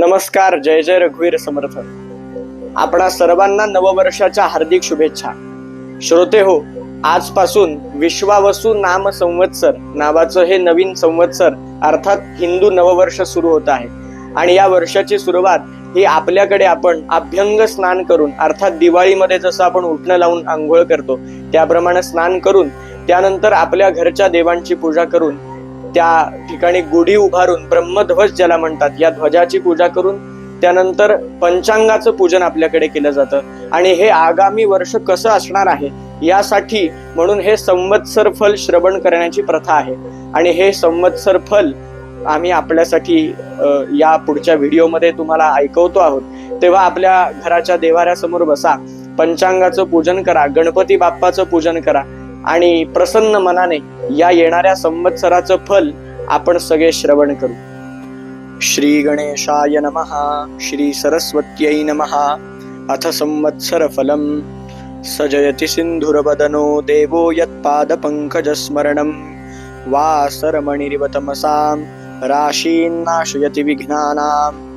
नमस्कार जय जय रघुवीर समर्थ. आपणा सर्वांना नववर्षाच्या हार्दिक शुभेच्छा. श्रोते हो आजपासून विश्वावसू नाम संवत्सर नावाचं हे नवीन संवत्सर अर्थात हिंदू नववर्ष सुरू होत आहे. आणि या वर्षाची सुरुवात ही आपल्याकडे आपण अभ्यंग स्नान करून अर्थात दिवाळीमध्ये जसं आपण उठणं लावून आंघोळ करतो त्याप्रमाणे स्नान करून त्यानंतर आपल्या घरच्या देवांची पूजा करून त्या ठिकाणी गुढी उभारून ब्रह्मध्वज ज्याला म्हणतात या ध्वजाची पूजा करून त्यानंतर पंचांगाचं पूजन आपल्याकडे केलं जातं. आणि हे आगामी वर्ष कसं असणार आहे यासाठी म्हणून हे संवत्सर फल श्रवण करण्याची प्रथा आहे. आणि हे संवत्सर फल आम्ही आपल्यासाठी या पुढच्या व्हिडिओमध्ये तुम्हाला ऐकवतो आहोत. तेव्हा आपल्या घराच्या देवाऱ्यासमोर बसा पंचांगाचं पूजन करा गणपती बाप्पाचं पूजन करा आणि प्रसन्न मनाने या येणाऱ्या संवत्सराचं फल आपण सगळे श्रवण करू. श्री गणेशाय नमः श्री सरस्वत्यै नमः. अथ संवत्सर फलम. सजयति सिन्धुरवदनो देवो यत्पादपङ्कजस्मरणं वासरमणिरिव तमसां राशीन्नाशयति विघ्नानां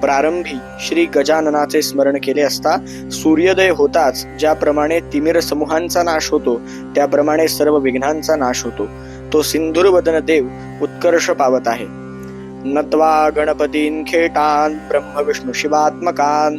प्रारंभी श्री गजाननाचे स्मरण केले असता सूर्योदय होताच ज्याप्रमाणे तिमिर समूहांचा नाश होतो त्याप्रमाणे सर्व विघ्नांचा नाश होतो. तो सिंधुरवदन देव उत्कर्ष पावत आहे. नत्वा गणपतीन खेटान ब्रह्म विष्णू शिवात्मकान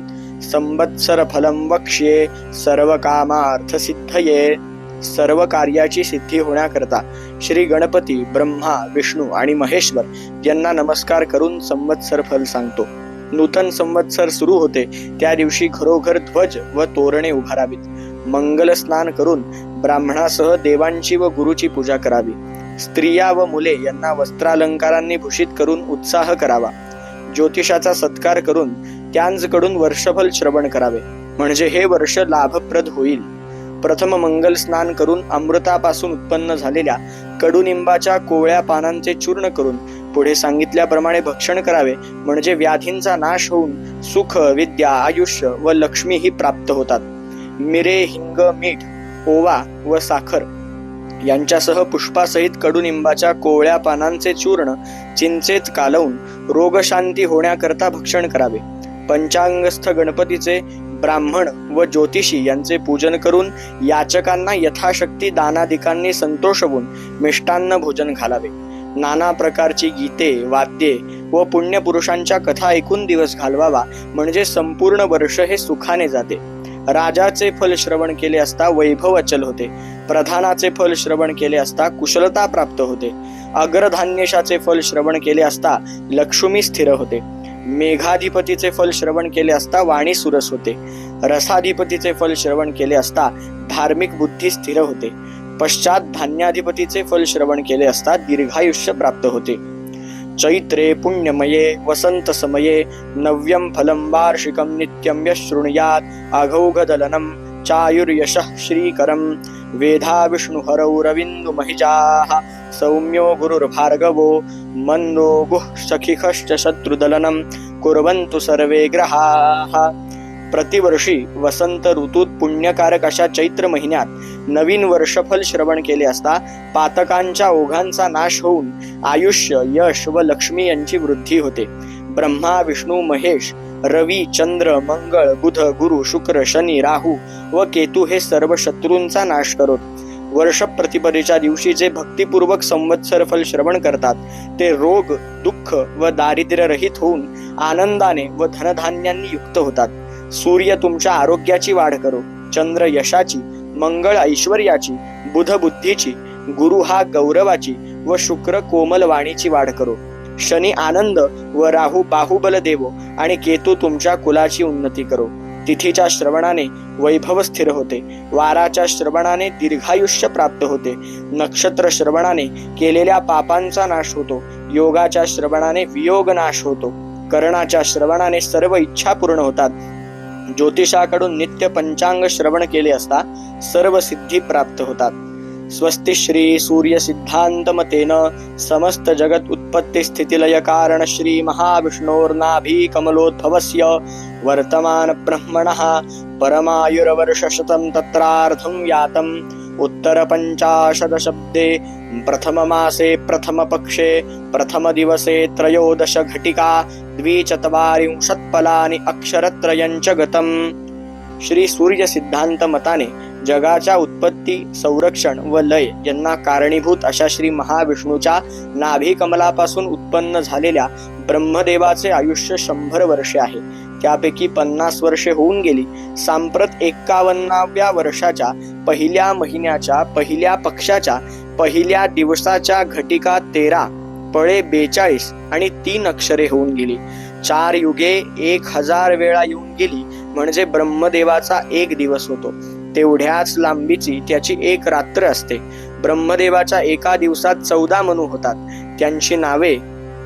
संवत्सर फलम वक्ष्ये सर्व कामार्थ सिद्धये सर्व कार्याची सिद्धी होण्याकरता श्री गणपती ब्रह्मा विष्णू आणि महेश्वर यांना नमस्कार करून संवत्सर फल सांगतो. नूतन संवत्सर सुरू होते. त्या दिवशी घरोघर ध्वज व तोरणे उभारावीत. मंगल स्नान करून ब्राह्मणासह देवांची व गुरुची पूजा करावी. स्त्रिया व मुले यांना वस्त्रालंकारांनी भूषित करून उत्साह करावा. ज्योतिषाचा सत्कार करून त्यांजकडून वर्षफल श्रवण करावे. म्हणजे हे वर्ष लाभप्रद होईल. प्रथम मंगल स्नान करून अमृतापासून उत्पन्न झालेल्या कडुनिंबाच्या कोवळ्या पानांचे चूर्ण करून पुढे सांगितल्याप्रमाणे भक्षण करावे म्हणजे व्याधींचा नाश होऊन सुख विद्या आयुष्य व लक्ष्मी ही प्राप्त होतात. मिरे हिंग मीठ ओवा व साखर यांच्यासह पुष्पासहित कडुनिंबाच्या कोवळ्या पानांचे चूर्ण चिंचेत कालवून रोगशांती होण्याकरता भक्षण करावे. पंचांगस्थ गणपतीचे ब्राह्मण व ज्योतिषी यांचे पूजन करून याचकांना यथाशक्ती दानादिकांनी संतोषवून मिष्टान्न भोजन घालावे. नाना प्रकारची गीते वाद्ये व पुण्यपुरुषांच्या कथा ऐकून दिवस घालवावा म्हणजे संपूर्ण वर्ष हे सुखाने जाते. राजाचे फल श्रवण केले असता वैभव अचल होते. प्रधानाचे फल श्रवण केले असता कुशलता प्राप्त होते. अग्रधान्यशाचे फल श्रवण केले असता लक्ष्मी स्थिर होते. मेघाधिपतीचे फल श्रवण केले असता वाणी सुरस होते. रसाधिपतीचे फल श्रवण केले असता धार्मिक बुद्धी स्थिर होते. पश्चात धान्याधिपतीचे फल श्रवण केले असता दीर्घायुष्य प्राप्त होते. चैत्रे पुण्यमये वसंत समये नव्यं फलं वार्षिकं नित्यं यशृणुयात् अघौघदलनं चायुर्यशः श्रीकरं। वेधा विष्णुहरौ रविन्दुमहिजाः सौम्यो गुरुर्भार्गवो मन्दो गुः सखिखश्च शत्रुदलनं कुर्वन्तु सर्वे ग्रहाः। प्रतिवर्षी वसंत ऋतूत पुण्यकारक अशा चैत्र महिन्यात नवीन वर्षफल श्रवण केले असता पातकांच्या ओघांचा नाश होऊन आयुष्य यश व लक्ष्मी यांची वृद्धी होते. ब्रह्मा विष्णू महेश रवी चंद्र मंगळ बुध गुरु शुक्र शनी राहू व केतू हे सर्व शत्रूंचा नाश करत. वर्ष प्रतिपदेच्या दिवशी जे भक्तिपूर्वक संवत्सर फल श्रवण करतात ते रोग दुःख व दारिद्र्य रहित होऊन आनंदाने व धनधान्यांनी युक्त होतात. सूर्य तुमच्या आरोग्याची वाढ करो. चंद्र यशाची मंगळ ऐश्वर्याची बुध बुद्धीची गुरु हा गौरवाची व शुक्र कोमल वाणीची वाढ करो. शनी आनंद व राहू बाहुबल देवो आणि केतू तुमच्या कुलाची उन्नती करो. तिथीच्या श्रवणाने वैभव स्थिर होते. वाराच्या श्रवणाने दीर्घायुष्य प्राप्त होते. नक्षत्र श्रवणाने केलेल्या पापांचा नाश होतो. योगाच्या श्रवणाने वियोग नाश होतो. कर्णाच्या श्रवणाने सर्व इच्छा पूर्ण होतात. ज्योतिषाकडून नित्य पंचांग श्रवण केले असता सर्व सिद्धी प्राप्त होतात. स्वस्ति श्री सूर्य सिद्धांत मतेन समस्त जगत उत्पत्ति स्थितिलय कारण श्री महाविष्णोर्नाभि कमलोद्भवस्य वर्तमान ब्रह्मणः परमायुर्वर्षशतं तत्रार्धं यातं उत्तरपञ्चाशदशब्दे प्रथममासे प्रथमपक्षे प्रथमदिवसे त्रयोदशघटिका द्विचत्वारिंशत्फलानि त्रयोदश घटिका अक्षरत्रयञ्च गतम् श्री सूर्य सिद्धांत मताने जगाच्या उत्पत्ती संरक्षण व लय यांना कारणीभूत अशा श्री महाविष्णूच्या नाभिकमलापासून उत्पन्न झालेल्या ब्रह्मदेवाचे आयुष्य शंभर वर्षे आहे. त्यापैकी पन्नास वर्षे होऊन गेली. सांप्रत एक्कावन्नाव्या वर्षाच्या पहिल्या महिन्याच्या पहिल्या पक्षाच्या पहिल्या दिवसाच्या घटिका तेरा पळे बेचाळीस आणि तीन अक्षरे होऊन गेली. चार युगे एक हजार वेळा येऊन गेली म्हणजे ब्रह्मदेवाचा एक दिवस होतो. तेवढ्याच लांबीची त्याची एक रात्र असते. ब्रह्मदेवाच्या एका दिवसात चौदा मनू होतात. त्यांची नावे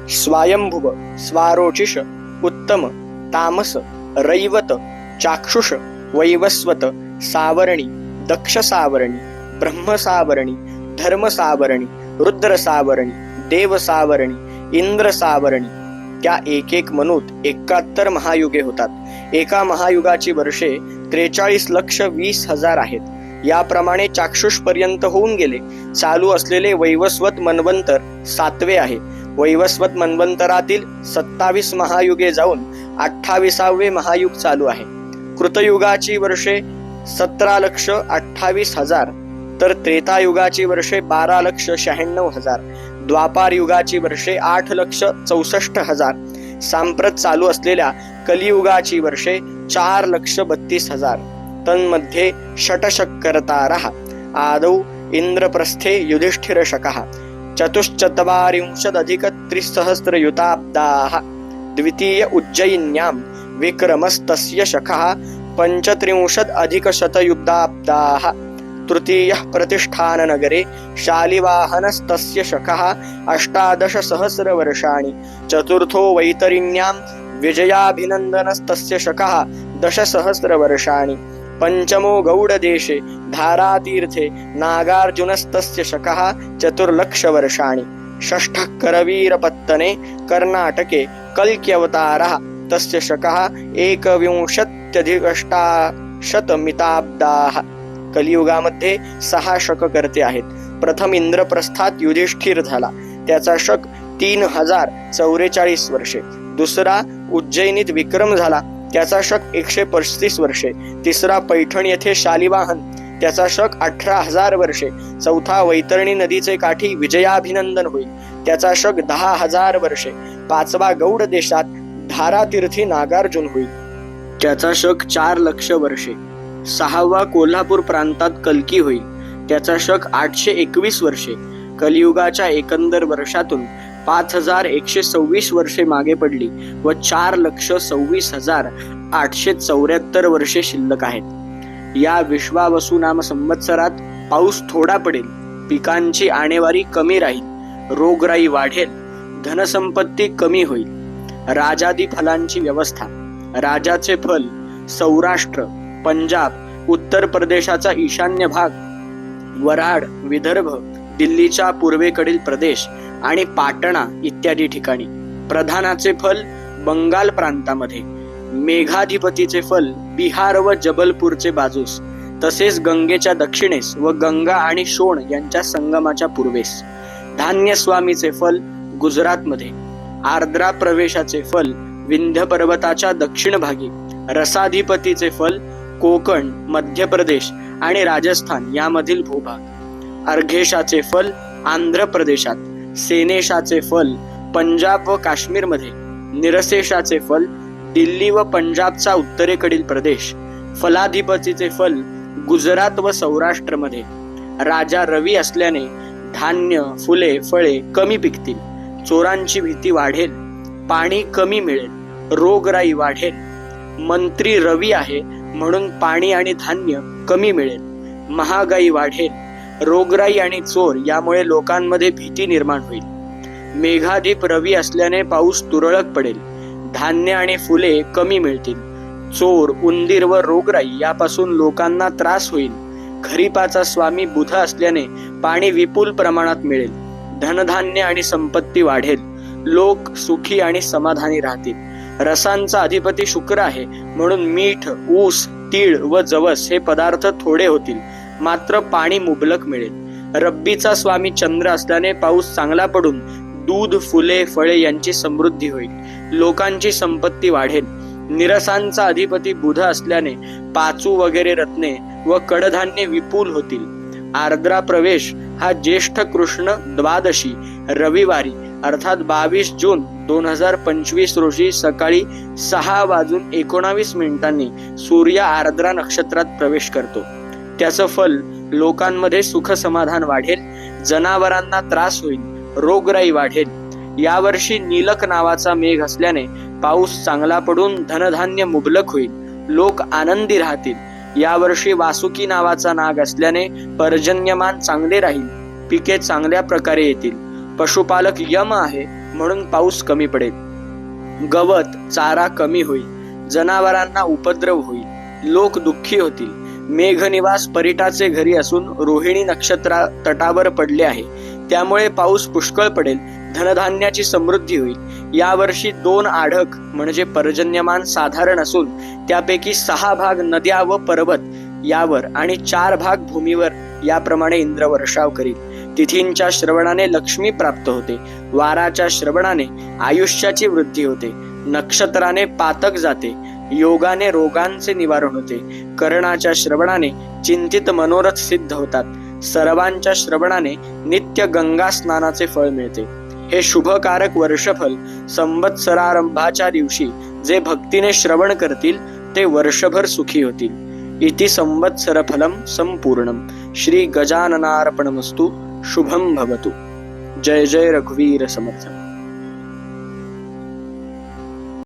स्वायंभुव स्वारोचिष उत्तम तामस रैवत चाक्षुष वैवस्वत सावरणी दक्ष सावरणी ब्रह्मसावरणी धर्मसावरणी रुद्रसावरणी देवसावरणी इंद्रसावरणी. त्या एक एक मनूत एकाहत्तर महायुगे होतात. एका महायुगाची वर्षे त्रेचाळीस लक्ष वीस हजार आहेत. याप्रमाणे चाक्षुष पर्यंत होऊन गेले. चालू असलेले वैवस्वत मनवंतर सातवे आहे. वैवस्वत मन्वंतरातील सत्तावीस महायुगे जाऊन अठ्ठावीसावे महायुग चालू आहे. कृतयुगाची वर्षे सतरा लक्ष अठ्ठावीस हजार तर त्रेतायुगाची वर्षे बारा लक्ष शहाण्णव हजार द्वापार युगाची वर्षे आठ लक्ष चौसष्ट हजार सांप्रत चालू असलेल्या कलियुगाची वर्षे चार लक्ष बत्तीस हजार. तन्मध्ये षटशक्करतारः आदौ इंद्रप्रस्थे युधिष्ठिरशकः चतुश्चत्वारिंशदधिकत्रिसहस्रयुताब्दाः चतुश्चत्वारिंशदधिक त्रिसहस्रयुताब्दाः द्वितीय उज्जयिन्यां विक्रमस्तस्य शखः पञ्चत्रिंशदधिकशतयुक्ताब्दाः तृतीयः प्रतिष्ठाननगरे शालिवाहनस्तस्य शखः अष्टादशसहस्रवर्षाणि चतुर्थो वैतरिण्यां विजयाभिनन्दनस्तस्य शखः दशसहस्रवर्षाणि पञ्चमो गौडदेशे धारातीर्थे नागार्जुनस्तस्य शकः चतुर्लक्षवर्षाणि। षष्ठः करवीरपत्तने कर्णाटके कल्क्यवतारः तस्य शकः एकविंशत्यधिकष्टाशतमिताब्दाः। कलियुगामध्ये सहा शककर्ते आहेत। प्रथम इंद्रप्रस्थात युधिष्ठिर झाला। त्याचा शक तीन हजार चौवेचाळीस वर्षे। दुसरा उज्जैनीत विक्रम झाला। त्याचा शक एकशे पस्तीस वर्षे. तिसरा पैठण येथे शालिवाहन. त्याचा शक अठरा हजार वर्षे. चौथा वैतरणी नदीचे काठी विजयाभिनंदन होईल. त्याचा शक दहा हजार वर्षे. पाचवा गौड देशात धारातीर्थी नागार्जुन होईल. त्याचा शक चार लक्ष वर्षे. सहावा कोल्हापूर प्रांतात कलकी होईल. त्याचा शक आठशे एकवीस वर्षे. कलियुगाच्या एकंदर वर्षातून पाच हजार एकशे सव्वीस वर्षे मागे पडली व चार लक्ष सव्वीस हजार आठशे चौऱ्याहत्तर वर्षे शिल्लक आहेत. या विश्वावसू नाम संवत्सरात पाऊस थोडा पडेल पिकांची आणेवारी कमी राहील रोगराई वाढेल धनसंपत्ती कमी होईल. राजादी फलांची व्यवस्था राजाचे फल सौराष्ट्र पंजाब उत्तर प्रदेशाचा ईशान्य भाग वराड विदर्भ दिल्लीच्या पूर्वेकडील प्रदेश आणि पाटणा इत्यादी ठिकाणी. प्रधानाचे फल बंगाल प्रांतामध्ये. मेघाधिपतीचे फल बिहार व जबलपूरचे बाजूस. तसेच गंगेच्या दक्षिणेस व गंगा आणि शोण यांच्या संगमाच्या पूर्वेस. धान्य स्वामीचे फल गुजरातमध्ये. आर्द्रा प्रवेशाचे फल विंध्य पर्वताच्या दक्षिण भागी. रसाधिपतीचे फल कोकण मध्य प्रदेश आणि राजस्थान यामधील भूभाग. अर्घेशाचे फल आंध्र प्रदेशात सेनेशाचे फल पंजाब व काश्मीरमध्ये निरसेशाचे फल दिल्ली व पंजाबचा उत्तरेकडील प्रदेश फलाधिपतीचे फल गुजरात व सौराष्ट्रमध्ये. राजा रवी असल्याने धान्य फुले फळे कमी पिकतील चोरांची भीती वाढेल पाणी कमी मिळेल रोगराई वाढेल. मंत्री रवी आहे म्हणून पाणी आणि धान्य कमी मिळेल महागाई वाढेल. रोगराई आणि चोर यामुळे लोकांमध्ये भीती निर्माण होईल. मेघाधीप रवी असल्याने पाऊस तुरळक पडेल. धान्य आणि फुले कमी मिळतील. चोर उंदीर व रोगराई यापासून लोकांना त्रास होईल. खरीपाचा स्वामी बुध असल्याने पाणी विपुल प्रमाणात मिळेल. धनधान्य आणि संपत्ती वाढेल. लोक सुखी आणि समाधानी राहतील. रसांचा अधिपती शुक्र आहे म्हणून मीठ ऊस तीळ व जवस हे पदार्थ थोडे होतील. मात्र पाणी मुबलक मिळेल. रब्बीचा स्वामी चंद्र असल्याने पाऊस चांगला पडून दूध फुले फळे यांची समृद्धी होईल. लोकांची संपत्ती वाढेल. निरसांचा अधिपती बुध असल्याने पाचू वगैरे रत्ने व कडधान्य विपुल होतील. आर्द्रा प्रवेश हा ज्येष्ठ कृष्ण द्वादशी रविवारी अर्थात बावीस जून दोन हजार पंचवीस रोजी सकाळी सहा वाजून एकोणावीस मिनिटांनी सूर्य आर्द्रा नक्षत्रात प्रवेश करतो. त्याचं फल लोकांमध्ये सुख समाधान वाढेल जनावरांना त्रास होईल रोगराई वाढेल. यावर्षी नीलक नावाचा मेघ असल्याने पाऊस चांगला पडून धनधान्य मुबलक होईल लोक आनंदी राहतील. यावर्षी वासुकी नावाचा नाग असल्याने पर्जन्यमान चांगले राहील पिके चांगल्या प्रकारे येतील. पशुपालक यम आहे म्हणून पाऊस कमी पडेल. गवत चारा कमी होईल जनावरांना उपद्रव होईल लोक दुःखी होतील. मेघनिवास परिटाचे घरी असून रोहिणी नक्षत्रा तटावर पडले आहे. त्यामुळे पाऊस पुष्कळ पडेल धनधान्याची समृद्धी होईल. यावर्षी दोन आढक म्हणजे पर्जन्यमान साधारण असून त्यापैकी सहा भाग नद्या व पर्वत यावर आणि चार भाग भूमीवर याप्रमाणे इंद्र वर्षाव करील. तिथींच्या श्रवणाने लक्ष्मी प्राप्त होते. वाराच्या श्रवणाने आयुष्याची वृद्धी होते. नक्षत्राने पातक जाते. योगाने रोगांचे निवारण होते. कर्णाच्या श्रवणाने चिंतित मनोरथ सिद्ध होतात. सर्वांच्या श्रवणाने नित्य गंगा स्नानाचे फळ मिळते. हे शुभकारक वर्षफल संवत्सरारंभाच्या दिवशी जे भक्तीने श्रवण करतील ते वर्षभर सुखी होतील. इति संवत्सर फलम संपूर्णम. श्री गजाननार्पणमस्तु. शुभम भवतु. जय जय रघुवीर समर्थ.